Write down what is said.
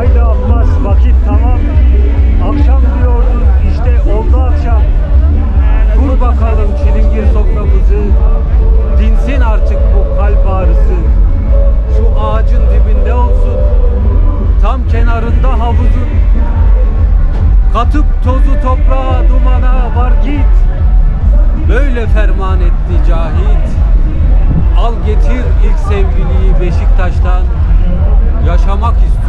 Haydi Abbas vakit tamam. Akşam diyordun işte oldu akşam. Kur bakalım çilingir soframızı. Dinsin artık bu kalp ağrısı. Şu ağacın dibinde olsun. Tam kenarında havuzun. Katıp tozu toprağa dumana var git. Böyle ferman etti Cahit. Al getir ilk sevgiliyi Beşiktaş'tan. Yaşamak istiyorum